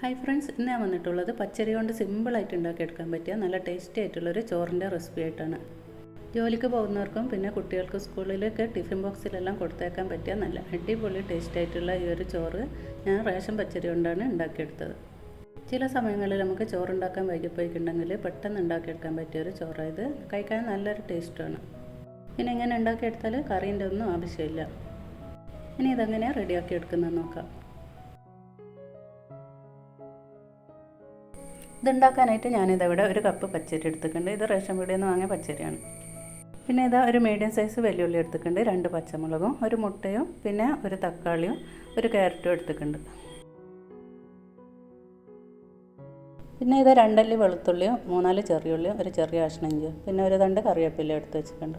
Hi friends ഇന്ന് ഞാൻ വന്നിട്ടുള്ളത് പച്ചരി കൊണ്ട് സിമ്പിളായിട്ട് ഉണ്ടാക്കിയെടുക്കാൻ പറ്റിയ നല്ല ടേസ്റ്റി ആയിട്ടുള്ളൊരു ചോറിന്റെ റെസിപ്പി ആയിട്ടാണ്. ജോലിക്ക് പോകുന്നവർക്കും പിന്നെ കുട്ടികൾക്ക് സ്കൂളിലൊക്കെ ടിഫിൻ ബോക്സിലെല്ലാം കൊടുത്തേക്കാൻ പറ്റിയ നല്ല അടിപൊളി ടേസ്റ്റ് ആയിട്ടുള്ള ഈ ഒരു ചോറ് ഞാൻ റേഷൻ പച്ചരി കൊണ്ടാണ് ഉണ്ടാക്കിയെടുത്തത്. ചില സമയങ്ങളിൽ നമുക്ക് ചോറുണ്ടാക്കാൻ വൈകിപ്പോയിട്ടുണ്ടെങ്കിൽ പെട്ടെന്ന് ഉണ്ടാക്കിയെടുക്കാൻ പറ്റിയ ഒരു ചോറായത് കഴിക്കാൻ നല്ലൊരു ടേസ്റ്റാണ് പിന്നെ ഇങ്ങനെ ഉണ്ടാക്കിയെടുത്താൽ കറീന്റെ ഒന്നും ആവശ്യമില്ല. ഇനി ഇതെങ്ങനെയാണ് റെഡിയാക്കി എടുക്കുന്നത് നോക്കാം. ഇതുണ്ടാക്കാനായിട്ട് ഞാനിതവിടെ ഒരു കപ്പ് പച്ചരി എടുത്തിട്ടുണ്ട്. ഇത് റേഷൻ പീടിയിൽ നിന്ന് വാങ്ങിയ പച്ചരിയാണ്. പിന്നെ ഇതാ ഒരു മീഡിയം സൈസ് വെല്ലുള്ളി എടുത്തിട്ടുണ്ട്. രണ്ട് പച്ചമുളകും ഒരു മുട്ടയും പിന്നെ ഒരു തക്കാളിയും ഒരു ക്യാരറ്റും എടുത്തിട്ടുണ്ട്. പിന്നെ ഇത് രണ്ടല്ലി വെളുത്തുള്ളിയും മൂന്നാൽ ചെറിയ ചെറിയുള്ളിയും ഒരു ചെറിയ കഷ്ണം ഇഞ്ചിയും പിന്നെ ഒരു തണ്ട് കറിവേപ്പില എടുത്ത് വെച്ചിട്ടുണ്ട്.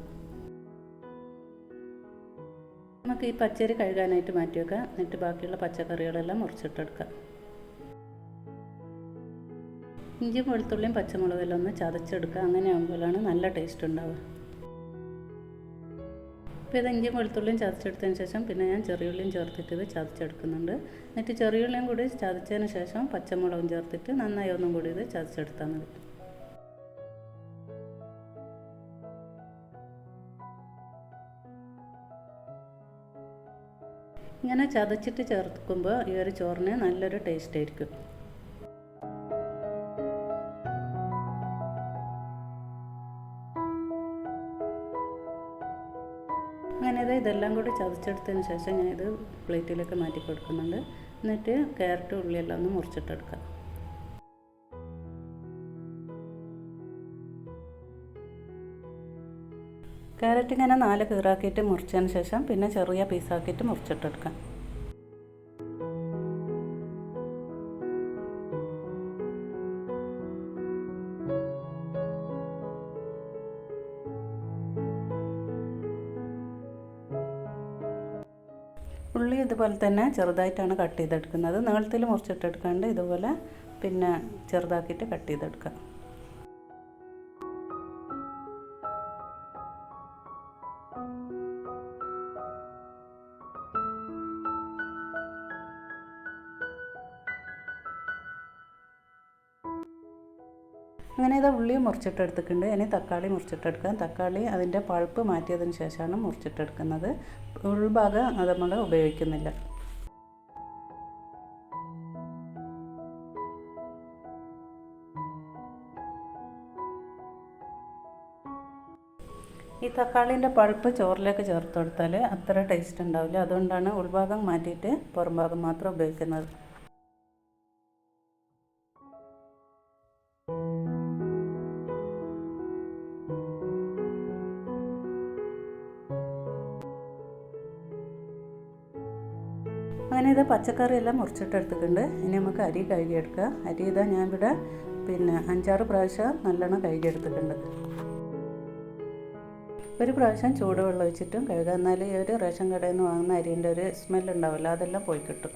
നമുക്ക് ഈ പച്ചരി കഴുകാനായിട്ട് മാറ്റി വെക്കാം എന്നിട്ട് ബാക്കിയുള്ള പച്ചക്കറികളെല്ലാം മുറിച്ചിട്ടെടുക്കാം. ഇഞ്ചിയും വെളുത്തുള്ളിയും പച്ചമുളകെല്ലാം ഒന്ന് ചതച്ചെടുക്കുക. അങ്ങനെ ആകുമ്പോഴാണ് നല്ല ടേസ്റ്റ് ഉണ്ടാവുക. ഇപ്പോൾ ഇത് ഇഞ്ചിയും വെളുത്തുള്ളിയും ചതച്ചെടുത്തതിന് ശേഷം പിന്നെ ഞാൻ ചെറിയുള്ളിയും ചേർത്തിട്ട് ഇത് ചതച്ചെടുക്കുന്നുണ്ട്. എന്നിട്ട് ചെറിയുള്ളിയും കൂടി ചതച്ചതിന് ശേഷം പച്ചമുളകും ചേർത്തിട്ട് നന്നായി ഒന്നും കൂടി ഇത് ചതച്ചെടുത്താൽ മതി. ഇങ്ങനെ ചതച്ചിട്ട് ചേർക്കുമ്പോൾ ഈ ഒരു ചോറിന് നല്ലൊരു ടേസ്റ്റ് ആയിരിക്കും. കൂടി ചതച്ചെടുത്തതിന് ശേഷം ഞാൻ ഇത് പ്ലേറ്റിലേക്ക് മാറ്റി കൊടുക്കുന്നുണ്ട്. എന്നിട്ട് ക്യാരറ്റ് ഉള്ളിയെല്ലാം ഒന്ന് മുറിച്ചിട്ടെടുക്കാം. ക്യാരറ്റ് ഇങ്ങനെ നാല് കീറാക്കിയിട്ട് മുറിച്ചതിന് ശേഷം പിന്നെ ചെറിയ പീസാക്കിയിട്ട് മുറിച്ചിട്ടെടുക്കാം. ഉള്ളി ഇതുപോലെ തന്നെ ചെറുതായിട്ടാണ് കട്ട് ചെയ്തെടുക്കുന്നത്. നീളത്തിൽ മുറിച്ചിട്ടെടുക്കാണ്ട് ഇതുപോലെ പിന്നെ ചെറുതാക്കിയിട്ട് കട്ട് ചെയ്തെടുക്കുക അങ്ങനെ ഇത് ഉള്ളി മുറിച്ചിട്ടെടുത്തിട്ടുണ്ട്. ഇനി തക്കാളി മുറിച്ചിട്ടെടുക്കാം. തക്കാളി അതിന്റെ പഴുപ്പ് മാറ്റിയതിന് ശേഷമാണ് മുറിച്ചിട്ടെടുക്കുന്നത്. ഉൾഭാഗം നമ്മൾ ഉപയോഗിക്കുന്നില്ല. ഈ തക്കാളിന്റെ പഴുപ്പ് ചോറിലേക്ക് ചേർത്ത് കൊടുത്താൽ അത്ര ടേസ്റ്റ് ഉണ്ടാവില്ല. അതുകൊണ്ടാണ് ഉൾഭാഗം മാറ്റിയിട്ട് പുറംഭാഗം മാത്രം ഉപയോഗിക്കുന്നത്. അങ്ങനെ ഇത് പച്ചക്കറി എല്ലാം മുറിച്ചിട്ടെടുത്തിട്ടുണ്ട് ഇനി നമുക്ക് അരി കഴുകിയെടുക്കുക. അരി ഇതാ ഞാൻ ഇവിടെ പിന്നെ അഞ്ചാറ് പ്രാവശ്യം നല്ലോണം കഴുകിയെടുത്തിട്ടുണ്ട്. ഒരു പ്രാവശ്യം ചൂടുവെള്ളം ഒഴിച്ചിട്ടും കഴുകുക. എന്നാൽ ഈ ഒരു റേഷൻ കടയിൽ നിന്ന് വാങ്ങുന്ന അരിന്റെ ഒരു സ്മെല്ലുണ്ടാവില്ല അതെല്ലാം പോയി കിട്ടും.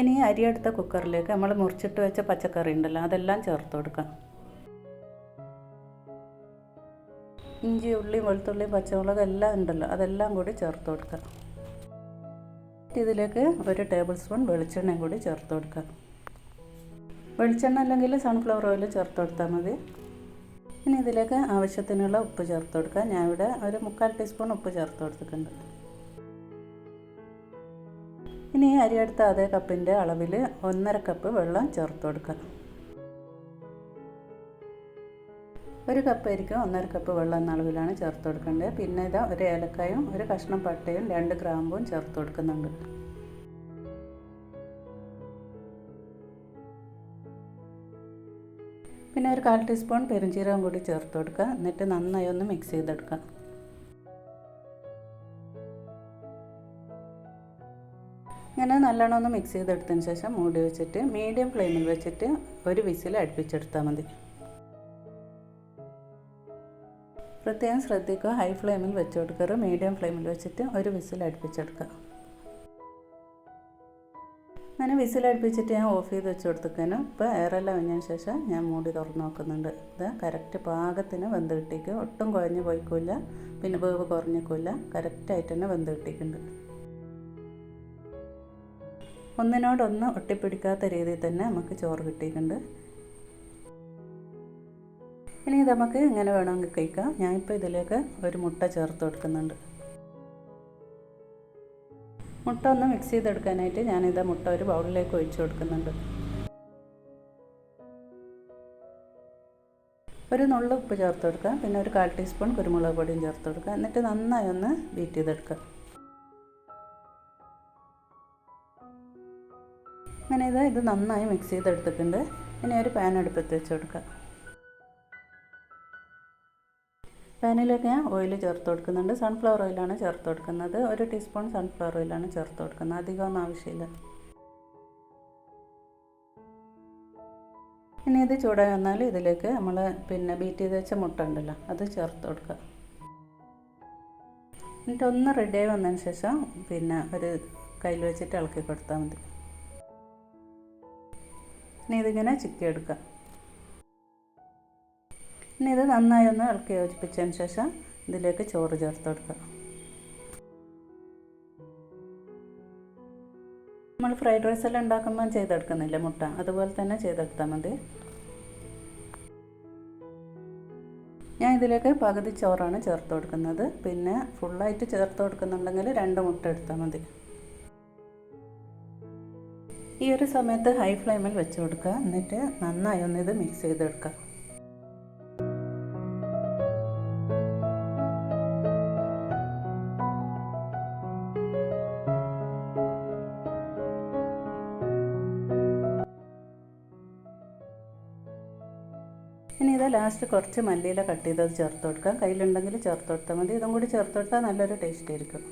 ഇനി അരി എടുത്ത കുക്കറിലേക്ക് നമ്മൾ മുറിച്ചിട്ട് വെച്ച പച്ചക്കറി ഉണ്ടല്ലോ അതെല്ലാം ചേർത്ത് കൊടുക്കാം. ഇഞ്ചി ഉള്ളി വെളുത്തുള്ളി പച്ചമുളക് എല്ലാം ഉണ്ടല്ലോ അതെല്ലാം കൂടി ചേർത്ത് കൊടുക്കാം. ഇതിലേക്ക് ഒരു ടേബിൾ സ്പൂൺ വെളിച്ചെണ്ണയും കൂടി ചേർത്ത് കൊടുക്കാം വെളിച്ചെണ്ണ അല്ലെങ്കിൽ സൺഫ്ലവർ ഓയിൽ ചേർത്ത് കൊടുത്താൽ മതി. ഇനി ഇതിലേക്ക് ആവശ്യത്തിനുള്ള ഉപ്പ് ചേർത്ത് കൊടുക്കുക. ഞാൻ ഇവിടെ ഒരു മുക്കാൽ ടീസ്പൂൺ ഉപ്പ് ചേർത്ത് കൊടുത്തിട്ടുണ്ട്. ഇനി അരിയെടുത്ത അതേ കപ്പിന്റെ അളവിൽ ഒന്നര കപ്പ് വെള്ളം ചേർത്ത് കൊടുക്കാം ഒരു കപ്പ് അരിക്കും ഒന്നര കപ്പ് വെള്ളം എന്ന അളവിലാണ് ചേർത്ത് കൊടുക്കേണ്ടത്. പിന്നെ ഇതാ ഒരു ഏലക്കായും ഒരു കഷ്ണം പട്ടയും രണ്ട് ഗ്രാമ്പും ചേർത്ത് കൊടുക്കുന്നുണ്ട്. പിന്നെ ഒരു കാൽ ടീസ്പൂൺ പെരുംജീരകം കൂടി ചേർത്ത് കൊടുക്കുക. എന്നിട്ട് നന്നായി ഒന്ന് മിക്സ് ചെയ്തെടുക്കുക. ഇങ്ങനെ നല്ലോണം ഒന്ന് മിക്സ് ചെയ്തെടുത്തതിന് ശേഷം മൂടി വെച്ചിട്ട് മീഡിയം ഫ്ലെയിമിൽ വെച്ചിട്ട് ഒരു വിസിൽ അടുപ്പിച്ചെടുത്താൽ മതി. പ്രത്യേകം ശ്രദ്ധിക്കുക. ഹൈ ഫ്ലെയിമിൽ വെച്ച് കൊടുക്കരുത് മീഡിയം ഫ്ലെയിമിൽ വെച്ചിട്ട് ഒരു വിസിൽ അടുപ്പിച്ചെടുക്കുക. അങ്ങനെ വിസിൽ അടുപ്പിച്ചിട്ട് ഞാൻ ഓഫ് ചെയ്ത് വെച്ച് കൊടുത്തേക്കാനും ഇപ്പോൾ എയറെല്ലാം കഴിഞ്ഞതിന് ശേഷം ഞാൻ മൂടി തുറന്ന് നോക്കുന്നുണ്ട്. ഇത് കറക്റ്റ് പാകത്തിന് വെന്ത് കിട്ടിക്കും ഒട്ടും കുഴഞ്ഞു പോയിക്കില്ല പിന്നെ വേവ് കുറഞ്ഞിക്കില്ല കറക്റ്റായിട്ട് തന്നെ വെന്ത് കിട്ടിയിട്ടുണ്ട് ഒന്നിനോടൊന്ന് ഒട്ടിപ്പിടിക്കാത്ത രീതിയിൽ തന്നെ നമുക്ക് ചോറ് കിട്ടിയിട്ടുണ്ട് ഇനി നമുക്ക് ഇങ്ങനെ വേണമെങ്കിൽ കഴിക്കാം. ഞാനിപ്പോൾ ഇതിലേക്ക് ഒരു മുട്ട ചേർത്ത് കൊടുക്കുന്നുണ്ട്. മുട്ട ഒന്ന് മിക്സ് ചെയ്തെടുക്കാനായിട്ട് ഞാനിത് മുട്ട ഒരു ബൗളിലേക്ക് ഒഴിച്ചു കൊടുക്കുന്നുണ്ട്. ഒരു നുള്ളു ഉപ്പ് ചേർത്ത് കൊടുക്കുക പിന്നെ ഒരു കാൽ ടീസ്പൂൺ കുരുമുളക് പൊടിയും ചേർത്ത് കൊടുക്കുക എന്നിട്ട് നന്നായി ഒന്ന് ബീറ്റ് ചെയ്തെടുക്കുക അങ്ങനെ ഇത് ഇത് നന്നായി മിക്സ് ചെയ്തെടുത്തിട്ടുണ്ട്. ഇനി ഒരു പാൻ അടുപ്പത്ത് വെച്ച് കൊടുക്കുക പാനിലേക്ക് ഞാൻ ഓയിൽ ചേർത്ത് കൊടുക്കുന്നുണ്ട്. സൺഫ്ലവർ ഓയിലാണ് ചേർത്ത് കൊടുക്കുന്നത്. ഒരു ടീസ്പൂൺ സൺഫ്ലവർ ഓയിലാണ് ചേർത്ത് കൊടുക്കുന്നത്. അധികമൊന്നും ആവശ്യമില്ല. ഇനി ഇത് ചൂടായി വന്നാൽ ഇതിലേക്ക് നമ്മൾ പിന്നെ ബീറ്റ് ചെയ്ത് വെച്ച മുട്ട ഉണ്ടല്ലോ അത് ചേർത്ത് കൊടുക്കുക. എന്നിട്ട് ഒന്ന് റെഡിയായി വന്നതിന് ശേഷം പിന്നെ ഒരു കയ്യിൽ വെച്ചിട്ട് ഇളക്കി കൊടുത്താൽ മതി. ഇനി ഇതിങ്ങനെ ചിക്കി എടുക്കുക ഇനി ഇത് നന്നായി ഒന്ന് ഇളക്കി യോജിപ്പിച്ചതിന് ശേഷം ഇതിലേക്ക് ചോറ് ചേർത്ത് കൊടുക്കുക. നമ്മൾ ഫ്രൈഡ് റൈസ് എല്ലാം ഉണ്ടാക്കുമ്പോൾ ചെയ്തെടുക്കുന്നില്ല മുട്ട? അതുപോലെ തന്നെ ചെയ്തെടുത്താൽ മതി. ഞാൻ ഇതിലേക്ക് പകുതി ചോറാണ് ചേർത്ത് കൊടുക്കുന്നത്. പിന്നെ ഫുള്ളായിട്ട് ചേർത്ത് കൊടുക്കുന്നുണ്ടെങ്കിൽ രണ്ട് മുട്ട എടുത്താൽ മതി. ഈ ഒരു സമയത്ത് ഹൈ ഫ്ലെയിമിൽ വെച്ച് കൊടുക്കുക. എന്നിട്ട് നന്നായി ഒന്ന് ഇത് മിക്സ് ചെയ്തെടുക്കുക. ഇനി ഇത് ലാസ്റ്റ് കുറച്ച് മല്ലിയില കട്ട് ചെയ്തത് ചേർത്ത് കൊടുക്കാം. കയ്യിലുണ്ടെങ്കിൽ ചേർത്ത് കൊടുത്താൽ മതി. ഇതും കൂടി ചേർത്ത് കൊടുത്താൽ നല്ലൊരു ടേസ്റ്റ് ആയിരിക്കും.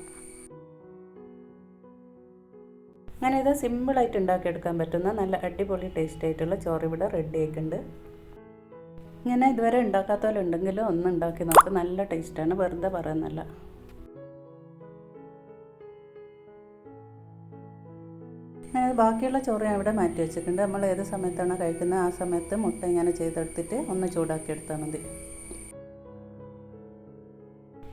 അങ്ങനെ ഇത് സിമ്പിളായിട്ട് ഉണ്ടാക്കിയെടുക്കാൻ പറ്റുന്ന നല്ല അടിപൊളി ടേസ്റ്റ് ആയിട്ടുള്ള ചോറ് ഇവിടെ റെഡി ആയിട്ടുണ്ട്. ഇങ്ങനെ ഇതുവരെ ഉണ്ടാക്കാത്തവരുണ്ടെങ്കിലും ഒന്ന് ഉണ്ടാക്കി നോക്ക്. നല്ല ടേസ്റ്റാണ് വെറുതെ പറയുന്നല്ല ബാക്കിയുള്ള ചോറ് ഞാൻ ഇവിടെ മാറ്റി വെച്ചിട്ടുണ്ട്. നമ്മൾ ഏത് സമയത്താണ് കഴിക്കുന്നത് ആ സമയത്ത് മുട്ട ഇങ്ങനെ ചെയ്തെടുത്തിട്ട് ഒന്ന് ചൂടാക്കി എടുത്താൽ മതി.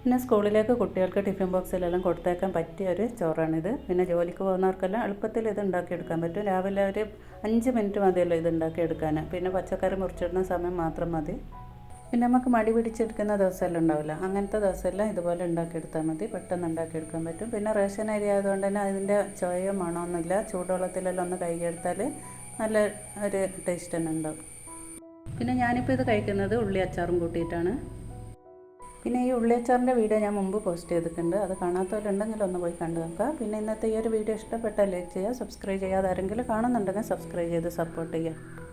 പിന്നെ സ്കൂളിലേക്ക് കുട്ടികൾക്ക് ടിഫിൻ ബോക്സിലെല്ലാം കൊടുത്തേക്കാൻ പറ്റിയ ഒരു ചോറാണിത്. പിന്നെ ജോലിക്ക് പോകുന്നവർക്കെല്ലാം എളുപ്പത്തിൽ ഇത് ഉണ്ടാക്കിയെടുക്കാൻ പറ്റും. രാവിലെ ഒരു അഞ്ച് മിനിറ്റ് മതിയല്ലോ ഇത് ഉണ്ടാക്കിയെടുക്കാൻ. പിന്നെ പച്ചക്കറി മുറിച്ചിടുന്ന സമയം മാത്രം മതി. പിന്നെ നമുക്ക് മടി പിടിച്ചെടുക്കുന്ന ദിവസമെല്ലാം ഉണ്ടാവില്ല. അങ്ങനത്തെ ദിവസമെല്ലാം ഇതുപോലെ ഉണ്ടാക്കിയെടുത്താൽ മതി. പെട്ടെന്ന് ഉണ്ടാക്കിയെടുക്കാൻ പറ്റും. പിന്നെ റേഷൻ അരി ആയതുകൊണ്ട് തന്നെ അതിന്റെ ചോയോ മണമൊന്നുമില്ല ചൂടുവെള്ളത്തിലെല്ലാം ഒന്ന് കഴുകിയെടുത്താൽ നല്ല ഒരു ടേസ്റ്റ് തന്നെ ഉണ്ടാവും. പിന്നെ ഞാനിപ്പോൾ ഇത് കഴിക്കുന്നത് ഉള്ളി അച്ചാറും കൂട്ടിയിട്ടാണ്. പിന്നെ ഈ ഉള്ളിയച്ചാറിന്റെ വീഡിയോ ഞാൻ മുമ്പ് പോസ്റ്റ് ചെയ്തിട്ടുണ്ട്. അത് കാണാത്തവരുണ്ടെങ്കിൽ ഒന്ന് പോയി കണ്ടു നോക്കുക. പിന്നെ ഇന്നത്തെ ഈ ഒരു വീഡിയോ ഇഷ്ടപ്പെട്ടാൽ ലൈക്ക് ചെയ്യുക സബ്സ്ക്രൈബ് ചെയ്യാതെ ആരെങ്കിലും കാണുന്നുണ്ടെങ്കിൽ സബ്സ്ക്രൈബ് ചെയ്ത് സപ്പോർട്ട് ചെയ്യുക.